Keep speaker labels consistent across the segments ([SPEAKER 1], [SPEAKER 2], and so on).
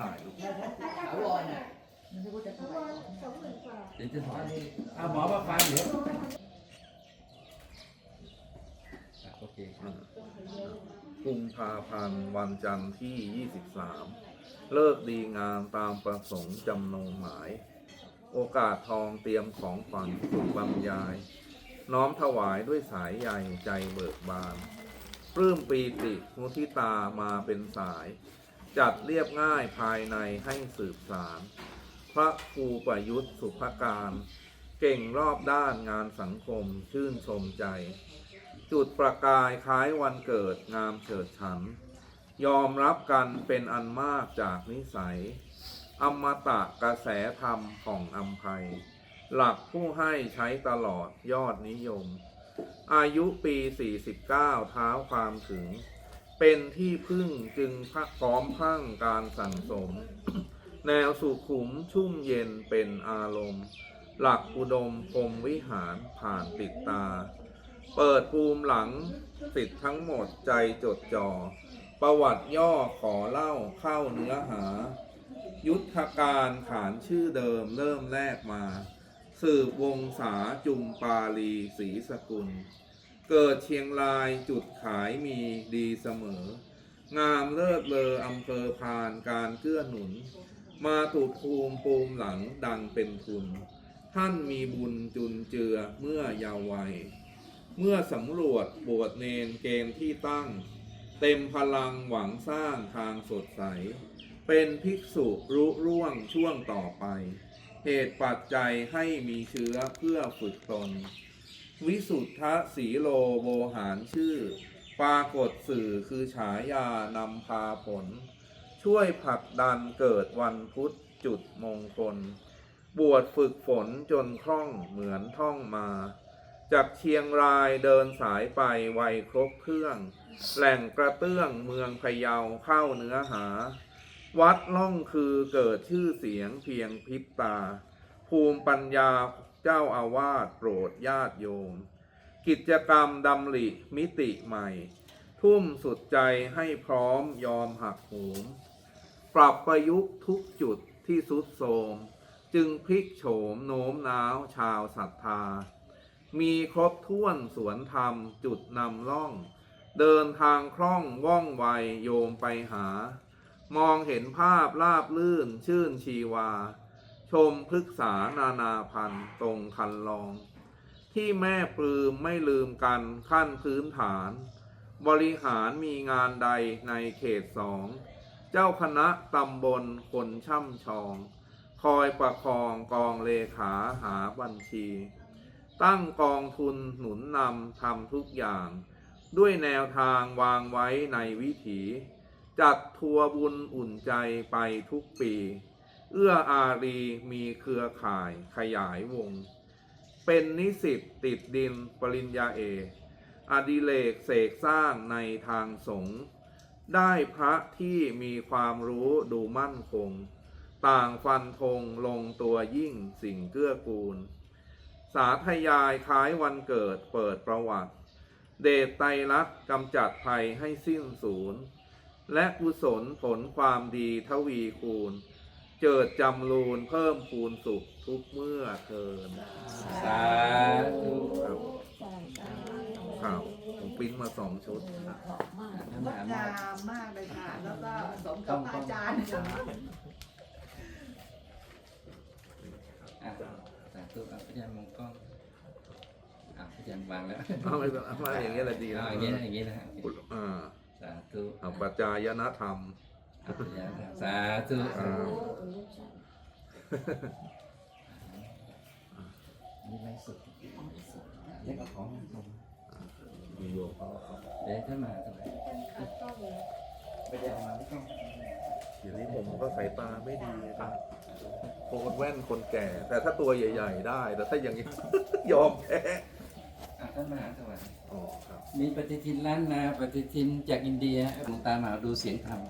[SPEAKER 1] ถ่ายรูป
[SPEAKER 2] ถาวรน่ะ
[SPEAKER 3] มันจะพูดจะถวา
[SPEAKER 2] เดี๋ยวจะถอน
[SPEAKER 4] เอาหมอมาฟังเดี๋ยว
[SPEAKER 2] โอเค
[SPEAKER 1] กุมภาพันธ์วันจันทร์ที่ 23 เลิกดีงามตามประสงค์จำนงหมาย โอกาสทองเตรียมของขวัญสุบรรยาย น้อมถวายด้วยสายใยใจเบิกบานปลื้มปีติมุทิตามาเป็นสาย จัดเรียบง่ายภายในให้สืบสาร พระครูประยุทธ์สุภการ เก่งรอบด้านงานสังคมชื่นชมใจ จุดประกายคล้ายวันเกิดงามเฉิดฉัน ยอมรับกันเป็นอันมากจากนิสัย อมตะกระแสธรรมของอัมภัย หลักผู้ให้ใช้ตลอดยอดนิยม อายุปี 49 เท้าความถึง เป็นที่พึ่งจึงพักพร้อมพั่งการสั่งสม แนวสุขุมชุ่มเย็นเป็นอารมณ์ หลักอุดมพรมวิหารผ่านติดตา เปิดภูมิหลังติดทั้งหมดใจจดจ่อ ประวัติย่อขอเล่าเข้าเนื้อหา ยุทธการขานชื่อเดิมเริ่มแรกมา สืบวงศาจุมปาลีศรีสกุล เกิดเชียงรายจุดขายมีดีเสมอ งามเลิศเลออำเภอพานการเกื้อหนุน มาถูกภูมิปูมหลังดังเป็นทุน ท่านมีบุญจุนเจือเมื่อยาววัย เมื่อสำรวจบวชเนนเกณฑ์ที่ตั้ง เต็มพลังหวังสร้างทางสดใส เป็นภิกษุรู้ร่วงช่วงต่อไป เหตุปัจจัยให้มีเชื้อเพื่อฝึกตน วิสุทธสีโลโวหารชื่อ ปรากฏสื่อคือฉายานำพาผล ช่วยผลักดันเกิดวันพุธจุดมงคล บวชฝึกฝนจนคล่องเหมือนท่องมา จากเชียงรายเดินสายไปไวยครบเครื่อง แหล่งกระเตื้องเมืองพะเยาเข้าเนื้อหา วัดล่องคือเกิดชื่อเสียงเพียงพิบตา ภูมิปัญญา เจ้าอาวาสโปรดญาติโยม กิจกรรมดำริมิติใหม่ ทุ่มสุดใจให้พร้อมยอมหักโหม ปรับประยุกต์ทุกจุดที่สุดโทมจึงพลิกโฉมโน้มน้าวชาวศรัทธา มีครบถ้วนสวนธรรมจุดนำล่อง เดินทางคล่องว่องไวโยมไปหา มองเห็นภาพราบลื่นชื่นชีวา ชมพฤกษานานาพันธ์ตรงคันลอง ที่แม่ปลืมไม่ลืมกันขั้นพื้นฐาน บริหารมีงานใดในเขตสอง เจ้าคณะตำบลคนช่ำชอง คอยประคองกองเลขาหาบัญชี ตั้งกองทุนหนุนนำทำทุกอย่าง ด้วยแนวทางวางไว้ในวิถี จัดทัวร์บุญอุ่นใจไปทุกปี เอื้ออารีมีเครือข่ายขยายวง เป็นนิสิตติดดินปริญญาเอกอดิเลกเสกสร้างในทางสงฆ์ได้พระที่มีความรู้ดูมั่นคง ต่างฟันธงลงตัวยิ่งสิ่งเกื้อกูล สาธยายคล้ายวันเกิดเปิดประวัติ เดชไตรลักษ์กำจัดภัยให้สิ้นสูญและกุศลผลความดีทวีคูณ เจิดจำรูนเพิ่มพูนสุขทุกเมื่อเทิน
[SPEAKER 2] สาธุ
[SPEAKER 1] ครับครับผมปริ้นมาสองชุด
[SPEAKER 2] ท่านม
[SPEAKER 3] งด
[SPEAKER 2] หางา
[SPEAKER 3] มมากเลยค่ะ แล้วก็สมกับอาจารย์
[SPEAKER 2] อะสาธุอะพระอาจารย์มองกล้องอะพระอาจารย์วางแล้ว
[SPEAKER 1] เอาไม่เป็นไรอย่างเงี้ยแหละดีนะ
[SPEAKER 2] อะอย่างนี้นะอย่างนี้นะ
[SPEAKER 1] อ่า
[SPEAKER 2] สาธุ
[SPEAKER 1] เอาปัจจายนธรรม
[SPEAKER 2] อะพระอาจารย์สาธุ
[SPEAKER 1] อ่า
[SPEAKER 2] นี่ไม่สุดเรียกเอาของมาส่ง
[SPEAKER 1] มีโยม
[SPEAKER 2] เดี๋ยวท่านมาทำไมไม่ได้เอามาไม่ต้อง
[SPEAKER 1] เดี๋ยวนี้ผมก็สายตาไม่ดีนะครับคนแว่นคนแก่ แต่ถ้าตัวใหญ่ ๆ ได้ แต่ถ้าอย่างนี้ ยอมแพ้
[SPEAKER 2] อะท่านมหาสวัสดิ์
[SPEAKER 1] อ๋อครับ
[SPEAKER 2] มีปฏิทินล้านนาปฏิทินจากอินเดียหลวงตามหาดูเสียงธรรม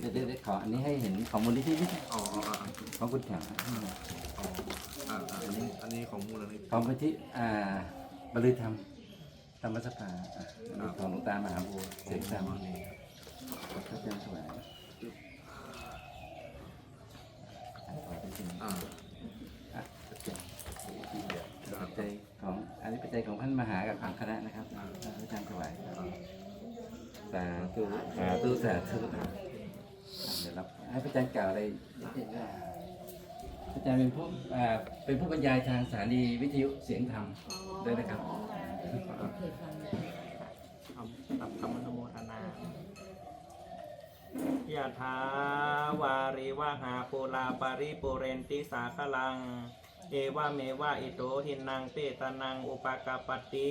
[SPEAKER 1] เดี๋
[SPEAKER 2] ยว
[SPEAKER 1] เดี๋
[SPEAKER 2] ยวขออันนี้ให้เห็นของมูลนิธิ
[SPEAKER 1] อ๋ออ๋อ
[SPEAKER 2] ของคุณแข็ง
[SPEAKER 1] อ๋ออ่าอันนี้อันนี้ของมูลนิธิ
[SPEAKER 2] ของมูลนิธิอ่าบริธรรมธรรมสภาของหลวงตามหาบัวเสกสามนีค
[SPEAKER 1] รับยั
[SPEAKER 2] งสวยอ่าปัจจัยของอันนี้ปัจจัยของท่านมหากับของคณะนะครับอาจารย์ถวายสาธุสาธุสาธุ รับให้พระอาจารย์กล่าวอะไรนิดนึงนะพระอาจารย์เป็นผู้อ่าเป็นผู้บรรยายทางสถานีวิทยุเสียงธรรม ด้วยนะครับ
[SPEAKER 4] ทำตับคำอนุโมทนายะถาวาริวหาปูลาปาริปุเรนติสาคลัง เอวะเมวะอิโตหินังเปตานังอุปกาปติ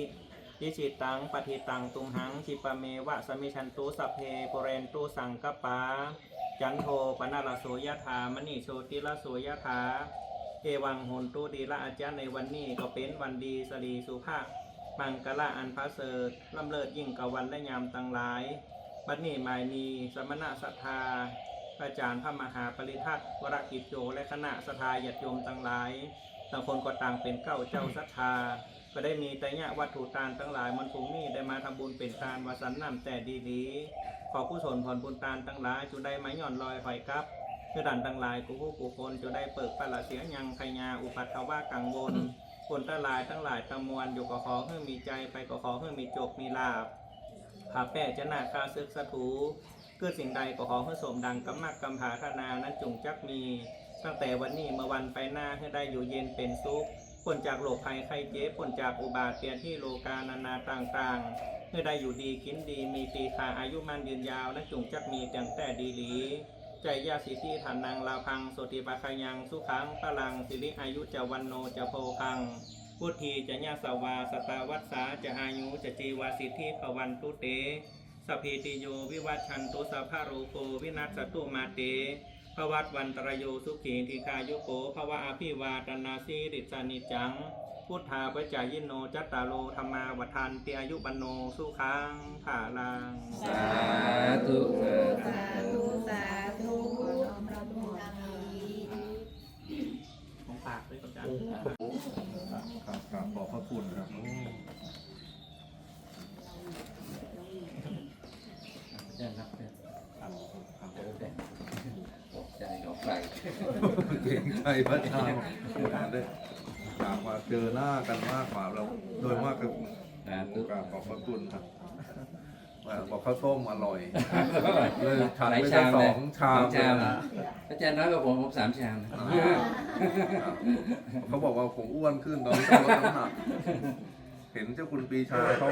[SPEAKER 4] ยิชิตังปฏิตังตุมหังชิปะเมวะสมิชันตุสัพเพปุเรนตุสังกปา จันโทปนาลโสยถามณีโชติละโสยถาเอวังโหนตุดีละอาจารย์ในวันนี้ก็เป็นวันดีสรีสุภาพมังกละอันพระเสริฐลำเลิศยิ่งกวันและยามตังหลาย บัดนี้หมายมีสมณะศรัทธาอาจารย์พระมหาปริทัตวรกิจโยและคณะสทาญาติโยมตังหลายต่างคนก็ต่างเป็นเก้าเจ้าศรัทธา ก็ได้มีแต่เนี่ยวัตถุตานทั้งหลายมันพุงนี้ได้มาทำบุญเป็นทานวาสันนำแต่ดีๆ ขอผู้สนผลบุญตานทั้งหลายจุได้ไม้หย่อนลอยหอยกับเพื่อดันทั้งหลายกูผู้กูคนจุได้เปิดปละเสียยังขยาอุปัตถว่ากังวลคนทั้งหลายทั้งหลายตะมวลอยู่ก็ขอเพื่อมีใจไปก็ขอเพื่อมีจบมีลาบผาแป้จะหนาคาซึกสถูเกิดสิ่งใดก็ขอเพื่อสมดังกำมักกำผาธนานั้นจงจักมี ตั้งแต่วันนี้เมื่อวันไปหน้าให้ได้อยู่เย็นเป็นสุข พ้นจากโรคภัยไข้เจ็บพ้นจากอุบาทเตียนที่โลกานานาต่างๆให้ได้อยู่ดีกินดีมีปีคาอายุมันยืนยาวนั้นจงจักมีแต่งแต่ดีหลีใจยาสิทธิฐานนางลาพังโสติปะคายังสุขังพลังสิริอายุจะวันโนจะโพคังพุทธีจะญาสวาสตาวัสสาจะอายุจะจีวาสิทธิภวันตุเตสพีติโยวิวัชชันตุสัพพะโรโควินัสตุมาเต ภวัตวันตรโยสุขีทีคายุโกภวะอภิวาตนาสีริสานิจัง พุทธาปจายิโนจัตตารโลธรรมาวัฏานติอายุบันโนสุขังภาลัง
[SPEAKER 2] สาธุ
[SPEAKER 3] สาธุสาธุน้อมรับหมด
[SPEAKER 4] ของปากด้วยกับจัน
[SPEAKER 1] ครับครับขอบพระคุณครับ
[SPEAKER 2] อาจารย์รับเนี่ย
[SPEAKER 1] ครับครับ
[SPEAKER 2] เดี๋ยวแต่ตกใจของใคร
[SPEAKER 1] เก่งใจพระเจ้าได้อยากมาเจอหน้ากันมากกว่าเรา โดยมากก็
[SPEAKER 2] สาธุ
[SPEAKER 1] กราบขอบพระคุณครับว่าบอกข้าวต้มอร่อยเลยฉันไปแค่สองชาม
[SPEAKER 2] สองชาม
[SPEAKER 1] เลยนะ
[SPEAKER 2] อาจารย์น้อยกว่าผมผมสามชามนะ
[SPEAKER 1] ครับเขาบอกว่าผมอ้วนขึ้นตอนนี้ต้องลดน้ำหนัก เห็นเจ้าคุณปรีชาเขา